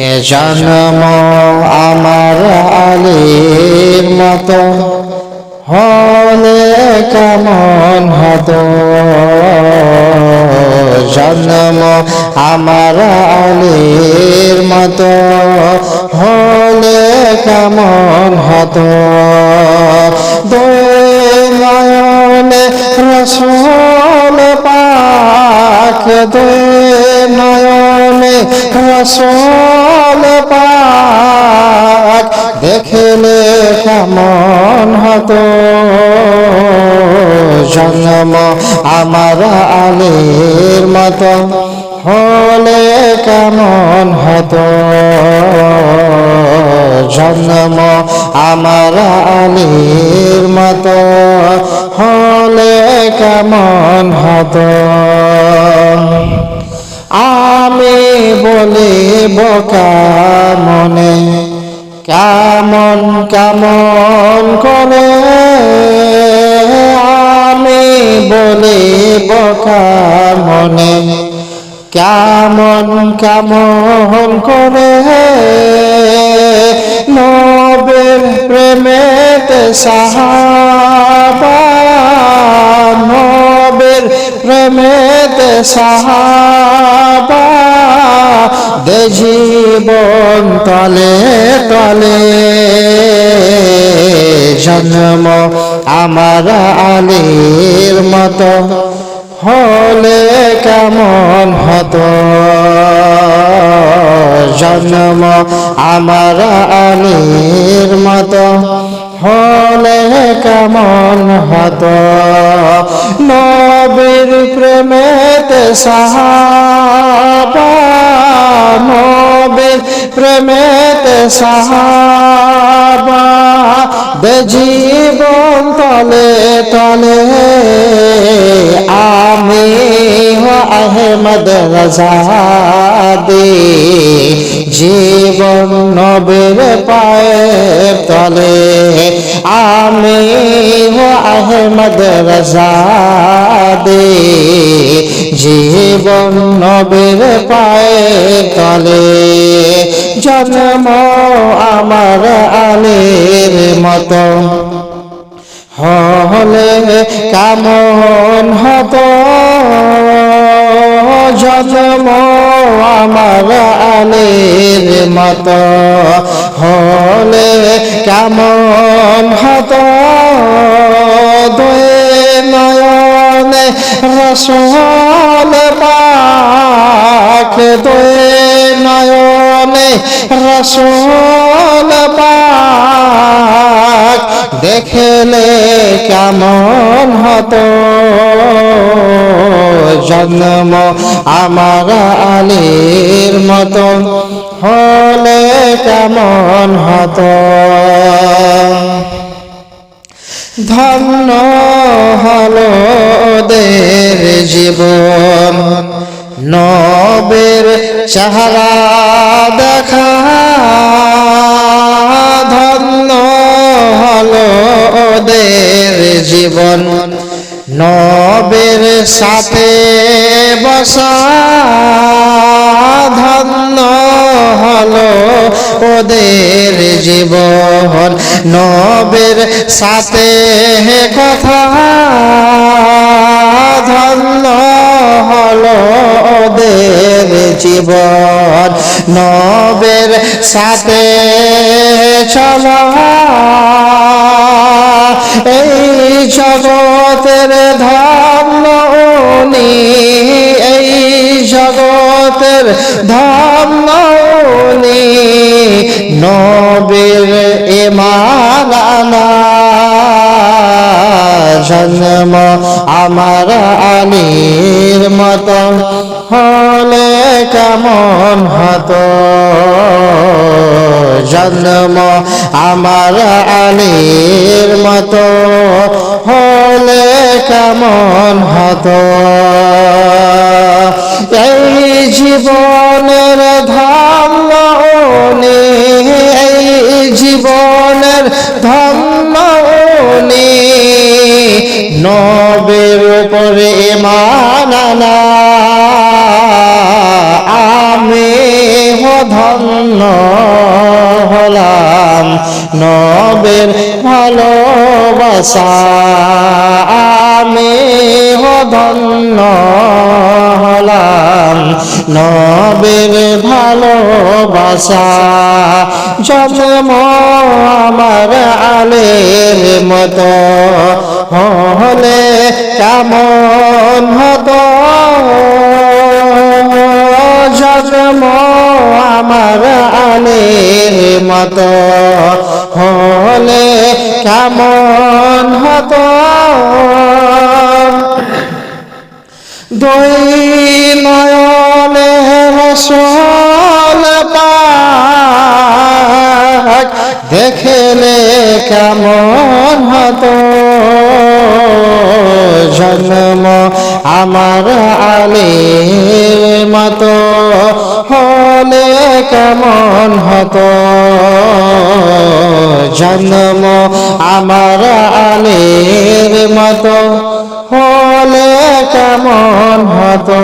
কে জন্ম আমার আলীর মতো? হলে কেমন হতো? জন্ম আমার আলীর মতো? হলে কেমন হতো? নয়নে রসুল পাক নয়নে রসুল পাক দেখলে কেমন হতো। জন্ম আমার আলীর মতো হলে কেমন হতো। জন্ম আমার আলীর মতো হলে কেমন হতো। আমি বলি বোকা মনে। কেমন কেমন করে আমি বলি বোকা মনে। কেমন কেমন করে নবের প্রেমেতে সাহাবা, নবের প্রেমেতে সাহাবা দে জীবন তলে তলে। জন্ম আমার আলীর মতো হলে কেমন হতো? জন্ম আমার আলীর মতো হলে কেমন হতো? নবীর প্রেমেতে সাহাবা নবীর প্রেমেতে সাহাবা জীবন তলে তলে। আহমদ রাজা দে জীবন নবের পায়ের তলে। আমি আহমদ রাজা দে জীবন নবের পায়ের তলে। জন্ম আমার আলের মতো। হলে কেমন হতো? জন্ম আমার আলের মতো হলে কেমন হতো? নয়নে রসল পাখ দুই নয়নে রসল পাক, দেখলে কেমন হতো? জন্ম আমার আলীর মতো হলে কেমন হতো? ধন্য হলো ওদের জীবন। নবের চেহারা দেখা। ধন্য হলো ওদের জীবন। নবের সাথে বসা ধন্য হলো ওদের জীবন। নবের সাথে কথা ধন্য হলো ওদের জীবন। নবের সাথে চলা, এই জগতের ধন্য জগতের উনি নবের এমারানা জন্ম আমার আলীর মতো হলে কেমন হতো? জন্ম আমার আলীর মতো হলে কেমন হতো? এই জীবনের উনি এই জীবনের উনি নবের উপরে মানানা আমি ধন্য হলাম নবের ভালোবাসা। আমি ধন্য হলাম নবের ভালোবাসা। জন্ম আমার আলের মতো হলে কেমন হতো? দুই নয়নে রসল পাক দেখলে কেমন হতো? জন্ম আমার আলের মতো হলে কেমন হতো? জন্ম আমার আলের মতো হলে কেমন হতো?